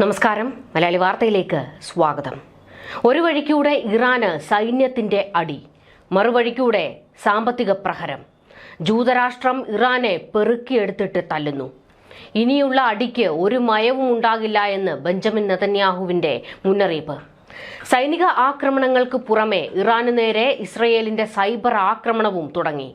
നമസ്കാരം. മലയാളി വാർത്തയിലേക്ക് സ്വാഗതം. ഒരു വഴിക്കൂടെ ഇറാന് സൈന്യത്തിന്റെ അടി മറുവഴിക്കൂടെ സാമ്പത്തിക പ്രഹരം. ജൂതരാഷ്ട്രം ഇറാനെ പെറുക്കിയെടുത്തിട്ട് തല്ലുന്നു. ഇനിയുള്ള അടിക്ക് ഒരു മയവും ഉണ്ടാകില്ല എന്ന് ബെഞ്ചമിൻ നെതന്യാഹുവിന്റെ മുന്നറിയിപ്പ്. സൈനിക ആക്രമണങ്ങൾക്ക് പുറമെ ഇറാന് നേരെ ഇസ്രയേലിന്റെ സൈബർ ആക്രമണവും തുടങ്ങി.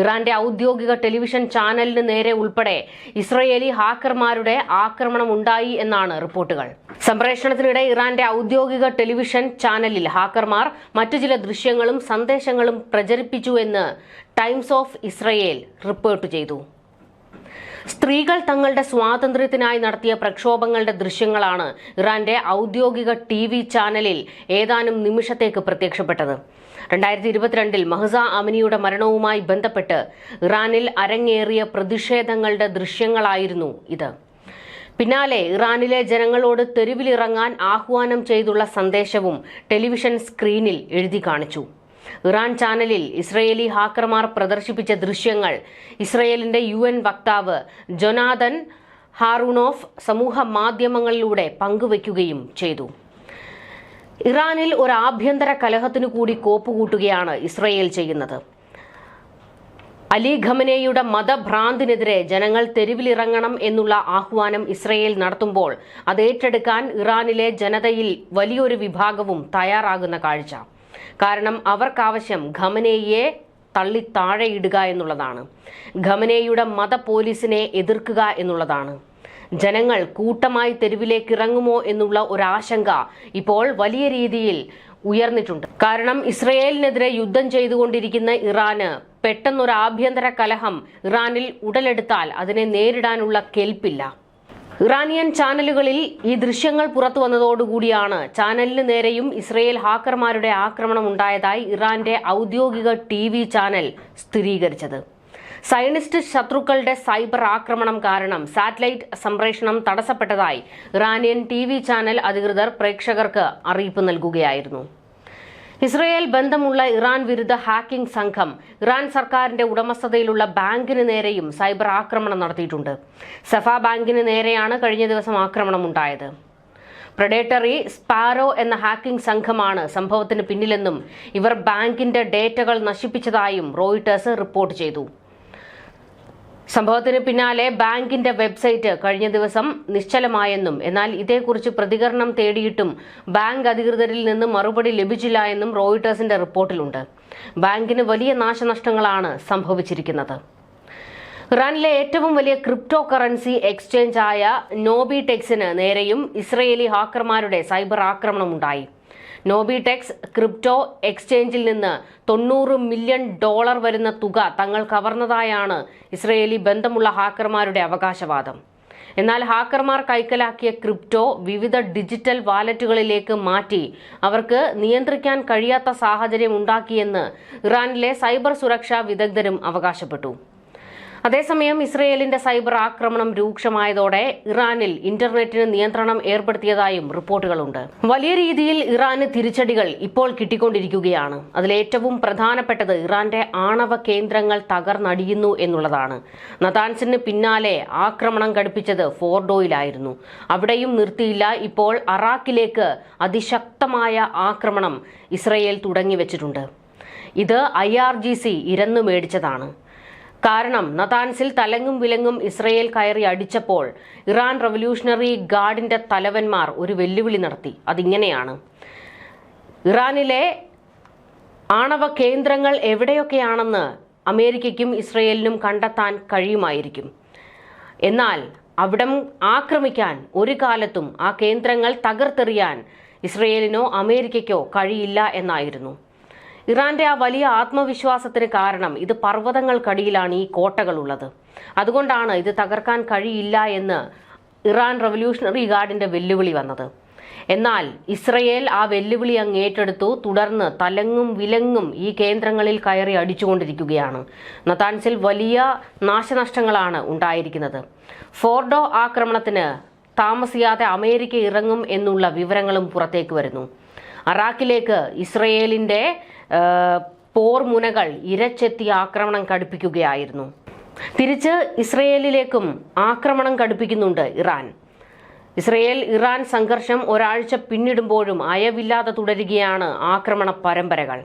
ഇറാന്റെ ഔദ്യോഗിക ടെലിവിഷൻ ചാനലിന് നേരെ ഉൾപ്പെടെ ഇസ്രയേലി ഹാക്കർമാരുടെ ആക്രമണം ഉണ്ടായി എന്നാണ് റിപ്പോർട്ടുകൾ. സംപ്രേഷണത്തിനിടെ ഇറാന്റെ ഔദ്യോഗിക ടെലിവിഷൻ ചാനലിൽ ഹാക്കർമാർ മറ്റു ചില ദൃശ്യങ്ങളും സന്ദേശങ്ങളും പ്രചരിപ്പിച്ചു എന്ന് ടൈംസ് ഓഫ് ഇസ്രയേൽ റിപ്പോർട്ട് ചെയ്തു. സ്ത്രീകൾ തങ്ങളുടെ സ്വാതന്ത്ര്യത്തിനായി നടത്തിയ പ്രക്ഷോഭങ്ങളുടെ ദൃശ്യങ്ങളാണ് ഇറാന്റെ ഔദ്യോഗിക ടി വി ചാനലിൽ ഏതാനും നിമിഷത്തേക്ക് പ്രത്യക്ഷപ്പെട്ടത്. രണ്ടായിരത്തി ഇരുപത്തിരണ്ടിൽ മഹസ അമിനിയുടെ മരണവുമായി ബന്ധപ്പെട്ട് ഇറാനിൽ അരങ്ങേറിയ പ്രതിഷേധങ്ങളുടെ ദൃശ്യങ്ങളായിരുന്നു ഇത്. പിന്നാലെ ഇറാനിലെ ജനങ്ങളോട് തെരുവിലിറങ്ങാൻ ആഹ്വാനം ചെയ്തുള്ള സന്ദേശവും ടെലിവിഷൻ സ്ക്രീനിൽ എഴുതി കാണിച്ചു. ഇറാൻ ചാനലിൽ ഇസ്രയേലി ഹാക്കർമാർ പ്രദർശിപ്പിച്ച ദൃശ്യങ്ങൾ. ഇസ്രയേലിന്റെ യു എൻ വക്താവ് ജൊനാഥൻ ഹാറൂണോഫ് സമൂഹ മാധ്യമങ്ങളിലൂടെ പങ്കുവയ്ക്കുകയും ചെയ്തു. ഇറാനിൽ ഒരു ആഭ്യന്തര കലഹത്തിനു കൂടി കോപ്പുകൂട്ടുകയാണ് ഇസ്രയേൽ ചെയ്യുന്നത്. അലി ഖമനേയുടെ മതഭ്രാന്തിനെതിരെ ജനങ്ങൾ തെരുവിലിറങ്ങണം എന്നുള്ള ആഹ്വാനം ഇസ്രയേൽ നടത്തുമ്പോൾ അത് ഏറ്റെടുക്കാൻ ഇറാനിലെ ജനതയിൽ വലിയൊരു വിഭാഗവും തയ്യാറാകുന്ന കാഴ്ച. കാരണം അവർക്കാവശ്യം ഖമനേയെ തള്ളി താഴെയിടുക എന്നുള്ളതാണ്. ഖമനേയുടെ മത പോലീസിനെ എതിർക്കുക എന്നുള്ളതാണ്. ജനങ്ങൾ കൂട്ടമായി തെരുവിലേക്ക് ഇറങ്ങുമോ എന്നുള്ള ഒരാശങ്ക ഇപ്പോൾ വലിയ രീതിയിൽ ഉയർന്നിട്ടുണ്ട്. കാരണം ഇസ്രയേലിനെതിരെ യുദ്ധം ചെയ്തുകൊണ്ടിരിക്കുന്ന ഇറാന് പെട്ടെന്നൊരു ആഭ്യന്തര കലഹം ഇറാനിൽ ഉടലെടുത്താൽ അതിനെ നേരിടാനുള്ള കെൽപ്പില്ല. ഇറാനിയൻ ചാനലുകളിൽ ഈ ദൃശ്യങ്ങൾ പുറത്തു വന്നതോടുകൂടിയാണ് ചാനലിന് നേരെയും ഇസ്രയേൽ ഹാക്കർമാരുടെ ആക്രമണം ഉണ്ടായതായി ഇറാന്റെ ഔദ്യോഗിക ടി വി ചാനൽ സ്ഥിരീകരിച്ചത്. സയനിസ്റ്റ് ശത്രുക്കളുടെ സൈബർ ആക്രമണം കാരണം സാറ്റലൈറ്റ് സംപ്രേഷണം തടസ്സപ്പെട്ടതായി ഇറാനിയൻ ടി ചാനൽ അധികൃതർ പ്രേക്ഷകർക്ക് അറിയിപ്പ് നൽകുകയായിരുന്നു. ഇസ്രയേൽ ബന്ധമുള്ള ഇറാൻ വിരുദ്ധ ഹാക്കിംഗ് സംഘം ഇറാൻ സർക്കാരിന്റെ ഉടമസ്ഥതയിലുള്ള ബാങ്കിന് നേരെയും സൈബർ ആക്രമണം നടത്തിയിട്ടുണ്ട്. സഫ ബാങ്കിന് നേരെയാണ് കഴിഞ്ഞ ദിവസം ആക്രമണം ഉണ്ടായത്. പ്രഡേറ്ററി സ്പാരോ എന്ന ഹാക്കിംഗ് സംഘമാണ് സംഭവത്തിന് പിന്നിലെന്നും ഇവർ ബാങ്കിന്റെ ഡേറ്റകൾ നശിപ്പിച്ചതായും റോയിട്ടേഴ്സ് റിപ്പോർട്ട് ചെയ്തു. സംഭവത്തിന് പിന്നാലെ ബാങ്കിന്റെ വെബ്സൈറ്റ് കഴിഞ്ഞ ദിവസം നിശ്ചലമായെന്നും എന്നാൽ ഇതേക്കുറിച്ച് പ്രതികരണം തേടിയിട്ടും ബാങ്ക് അധികൃതരിൽ നിന്ന് മറുപടി ലഭിച്ചില്ല എന്നും റോയിട്ടേഴ്സിന്റെ റിപ്പോർട്ടിലുണ്ട്. ബാങ്കിന് വലിയ നാശനഷ്ടങ്ങളാണ് സംഭവിച്ചിരിക്കുന്നത്. ഇറാനിലെ ഏറ്റവും വലിയ ക്രിപ്റ്റോ കറൻസി എക്സ്ചേഞ്ച് ആയ നോബിടെക്സിന് നേരെയും ഇസ്രയേലി ഹാക്കർമാരുടെ സൈബർ ആക്രമണമുണ്ടായി. നോബിടെക്സ് ക്രിപ്റ്റോ എക്സ്ചേഞ്ചിൽ നിന്ന് തൊണ്ണൂറ് മില്യൺ ഡോളർ വരുന്ന തുക തങ്ങൾ കവർന്നതായാണ് ഇസ്രയേലി ബന്ധമുള്ള ഹാക്കർമാരുടെ അവകാശവാദം. എന്നാൽ ഹാക്കർമാർ കൈക്കലാക്കിയ ക്രിപ്റ്റോ വിവിധ ഡിജിറ്റൽ വാലറ്റുകളിലേക്ക് മാറ്റി അവർക്ക് നിയന്ത്രിക്കാൻ കഴിയാത്ത സാഹചര്യം ഉണ്ടാക്കിയെന്ന് ഇറാനിലെ സൈബർ സുരക്ഷാ വിദഗ്ധരും അവകാശപ്പെട്ടു. അതേസമയം ഇസ്രയേലിന്റെ സൈബർ ആക്രമണം രൂക്ഷമായതോടെ ഇറാനിൽ ഇന്റർനെറ്റിന് നിയന്ത്രണം ഏർപ്പെടുത്തിയതായും റിപ്പോർട്ടുകളുണ്ട്. വലിയ രീതിയിൽ ഇറാന് തിരിച്ചടികൾ ഇപ്പോൾ കിട്ടിക്കൊണ്ടിരിക്കുകയാണ്. അതിലേറ്റവും പ്രധാനപ്പെട്ടത് ഇറാന്റെ ആണവ കേന്ദ്രങ്ങൾ തകർന്നടിയുന്നു എന്നുള്ളതാണ്. നതാൻസിന് പിന്നാലെ ആക്രമണം ഘടിപ്പിച്ചത് ഫോർഡോയിലായിരുന്നു അവിടെയും നിർത്തിയില്ല. ഇപ്പോൾ അറാഖിലേക്ക് അതിശക്തമായ ആക്രമണം ഇസ്രയേൽ തുടങ്ങിവെച്ചിട്ടുണ്ട്. ഇത് ഐ ആർ ജി സി ഇരന്നു മേടിച്ചതാണ്. കാരണം നതാൻസിൽ തലങ്ങും വിലങ്ങും ഇസ്രയേൽ കയറി അടിച്ചപ്പോൾ ഇറാൻ റവല്യൂഷണറി ഗാർഡിന്റെ തലവന്മാർ ഒരു വെല്ലുവിളി നടത്തി. അതിങ്ങനെയാണ്. ഇറാനിലെ ആണവ കേന്ദ്രങ്ങൾ എവിടെയൊക്കെയാണെന്ന് അമേരിക്കയ്ക്കും ഇസ്രയേലിനും കണ്ടെത്താൻ കഴിയുമായിരിക്കും. എന്നാൽ അവിടം ആക്രമിക്കാൻ ഒരു കാലത്തും ആ കേന്ദ്രങ്ങൾ തകർത്തെറിയാൻ ഇസ്രയേലിനോ അമേരിക്കയ്ക്കോ കഴിയില്ല എന്നായിരുന്നു. ഇറാന്റെ ആ വലിയ ആത്മവിശ്വാസത്തിന് കാരണം ഇത് പർവതങ്ങൾക്കടിയിലാണ് ഈ കോട്ടകളുള്ളത്. അതുകൊണ്ടാണ് ഇത് തകർക്കാൻ കഴിയില്ല എന്ന് ഇറാൻ റവല്യൂഷണറി ഗാർഡിന്റെ വെല്ലുവിളി വന്നത്. എന്നാൽ ഇസ്രയേൽ ആ വെല്ലുവിളി അങ്ങ് ഏറ്റെടുത്തു തുടർന്ന് തലങ്ങും വിലങ്ങും ഈ കേന്ദ്രങ്ങളിൽ കയറി അടിച്ചുകൊണ്ടിരിക്കുകയാണ്. നതാൻസിൽ വലിയ നാശനഷ്ടങ്ങളാണ് ഉണ്ടായിരിക്കുന്നത്. ഫോർഡോ ആക്രമണത്തിന് താമസിയാതെ അമേരിക്ക ഇറങ്ങും എന്നുള്ള വിവരങ്ങളും പുറത്തേക്ക് വരുന്നു. അറാഖിലേക്ക് ഇസ്രയേലിന്റെ പോർമുനകൾ ഇരച്ചെത്തി ആക്രമണം കടുപ്പിക്കുകയായിരുന്നു. തിരിച്ച് ഇസ്രയേലിലേക്കും ആക്രമണം കടുപ്പിക്കുന്നുണ്ട് ഇറാൻ. ഇസ്രയേൽ ഇറാൻ സംഘർഷം ഒരാഴ്ച പിന്നിടുമ്പോഴും അയവില്ലാതെ തുടരുകയാണ് ആക്രമണ പരമ്പരകൾ.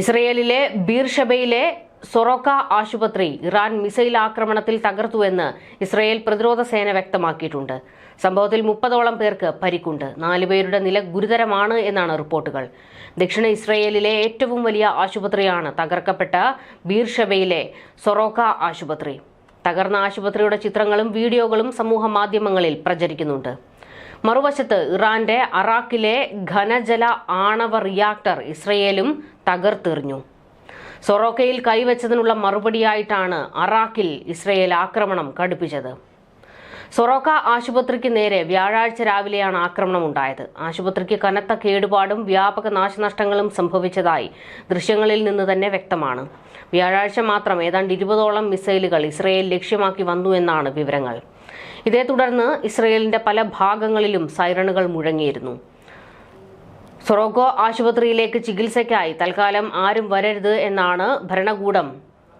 ഇസ്രയേലിലെ ബീർഷബയിലെ സൊറോക്ക ആശുപത്രി ഇറാൻ മിസൈൽ ആക്രമണത്തിൽ തകർത്തുവെന്ന് ഇസ്രയേൽ പ്രതിരോധ സേന വ്യക്തമാക്കിയിട്ടുണ്ട്. സംഭവത്തിൽ മുപ്പതോളം പേർക്ക് പരിക്കുണ്ട്. നാലുപേരുടെ നില ഗുരുതരമാണ് എന്നാണ് റിപ്പോർട്ടുകൾ. ദക്ഷിണ ഇസ്രയേലിലെ ഏറ്റവും വലിയ ആശുപത്രിയാണ് തകർക്കപ്പെട്ട ബീർഷബയിലെ സൊറോക്ക ആശുപത്രി. തകർന്ന ആശുപത്രിയുടെ ചിത്രങ്ങളും വീഡിയോകളും സമൂഹ മാധ്യമങ്ങളിൽ പ്രചരിക്കുന്നുണ്ട്. മറുവശത്ത് ഇറാന്റെ അറാഖിലെ ഘനജല ആണവ റിയാക്ടർ ഇസ്രയേലും തകർത്തെറിഞ്ഞു. സൊറോക്കയിൽ കൈവച്ചതിനുള്ള മറുപടിയായിട്ടാണ് അറാഖിൽ ഇസ്രയേൽ ആക്രമണം കടുപ്പിച്ചത്. സൊറോക്ക ആശുപത്രിക്ക് നേരെ വ്യാഴാഴ്ച രാവിലെയാണ് ആക്രമണം ഉണ്ടായത് ആശുപത്രിക്ക് കനത്ത കേടുപാടും വ്യാപക നാശനഷ്ടങ്ങളും സംഭവിച്ചതായി ദൃശ്യങ്ങളിൽ നിന്ന് തന്നെ വ്യക്തമാണ്. വ്യാഴാഴ്ച മാത്രം ഏതാണ്ട് ഇരുപതോളം മിസൈലുകൾ ഇസ്രയേൽ ലക്ഷ്യമാക്കി വന്നു എന്നാണ് വിവരങ്ങൾ. ഇതേ തുടർന്ന് ഇസ്രയേലിന്റെ പല ഭാഗങ്ങളിലും സൈറണുകൾ മുഴങ്ങിയിരുന്നു. സൊറോക്കോ ആശുപത്രിയിലേക്ക് ചികിത്സയ്ക്കായി തൽക്കാലം ആരും വരരുത് എന്നാണ് ഭരണകൂടം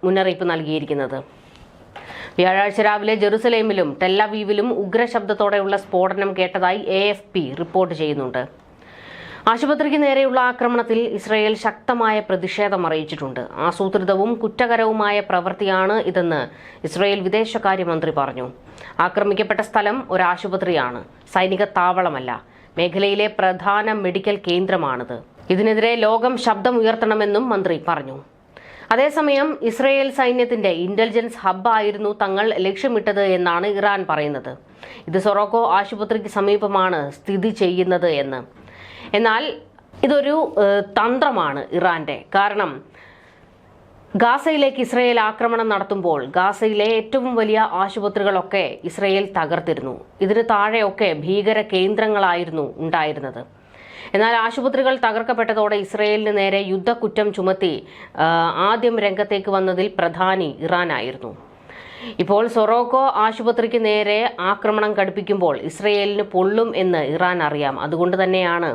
മുന്നറിയിപ്പ് നൽകിയിരിക്കുന്നത്. വ്യാഴാഴ്ച രാവിലെ ജെറുസലേമിലും ടെല്ലവീവിലും ഉഗ്രശബ്ദത്തോടെയുള്ള സ്ഫോടനം കേട്ടതായി എ റിപ്പോർട്ട് ചെയ്യുന്നുണ്ട്. ആശുപത്രിക്ക് നേരെയുള്ള ആക്രമണത്തിൽ ഇസ്രയേൽ ശക്തമായ പ്രതിഷേധം അറിയിച്ചിട്ടുണ്ട്. ആസൂത്രിതവും കുറ്റകരവുമായ പ്രവൃത്തിയാണ് ഇതെന്ന് ഇസ്രയേൽ വിദേശകാര്യമന്ത്രി പറഞ്ഞു. ആക്രമിക്കപ്പെട്ട സ്ഥലം ഒരു ആശുപത്രിയാണ് സൈനിക താവളമല്ല. മേഖലയിലെ പ്രധാന മെഡിക്കൽ കേന്ദ്രമാണിത്. ഇതിനെതിരെ ലോകം ശബ്ദമുയർത്തണമെന്നും മന്ത്രി പറഞ്ഞു. അതേസമയം ഇസ്രയേൽ സൈന്യത്തിന്റെ ഇന്റലിജൻസ് ഹബ്ബായിരുന്നു തങ്ങൾ ലക്ഷ്യമിട്ടത് എന്നാണ് ഇറാൻ പറയുന്നത്. ഇത് സൊറോക്കോ ആശുപത്രിക്ക് സമീപമാണ് സ്ഥിതി ചെയ്യുന്നത് എന്ന്. എന്നാൽ ഇതൊരു തന്ത്രമാണ് ഇറാന്റെ. കാരണം ഗാസയിലേക്ക് ഇസ്രയേൽ ആക്രമണം നടത്തുമ്പോൾ ഗാസയിലെ ഏറ്റവും വലിയ ആശുപത്രികളൊക്കെ ഇസ്രയേൽ തകർത്തിരുന്നു. ഇതിന് താഴെയൊക്കെ ഭീകര കേന്ദ്രങ്ങളായിരുന്നു ഉണ്ടായിരുന്നത്. എന്നാൽ ആശുപത്രികൾ തകർക്കപ്പെട്ടതോടെ ഇസ്രയേലിന് നേരെ യുദ്ധക്കുറ്റം ചുമത്തി ആദ്യം രംഗത്തേക്ക് വന്നതിൽ പ്രധാനി ഇറാനായിരുന്നു. ഇപ്പോൾ സൊറോക്കോ ആശുപത്രിക്ക് നേരെ ആക്രമണം കടുപ്പിക്കുമ്പോൾ ഇസ്രയേലിന് പൊള്ളും എന്ന് ഇറാൻ അറിയാം. അതുകൊണ്ട് തന്നെയാണ്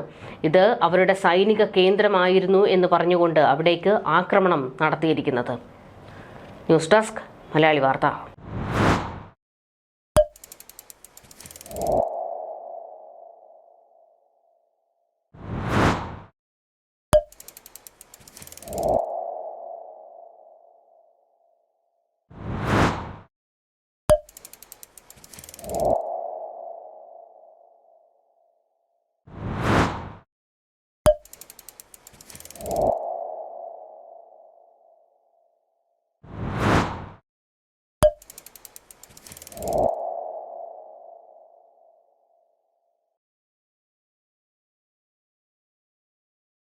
ഇത് അവരുടെ സൈനിക കേന്ദ്രമായിരുന്നു എന്ന് പറഞ്ഞുകൊണ്ട് അവിടേക്ക് ആക്രമണം നടത്തിയിരിക്കുന്നത്. ന്യൂസ് ഡെസ്ക് മലയാളി വാർത്ത.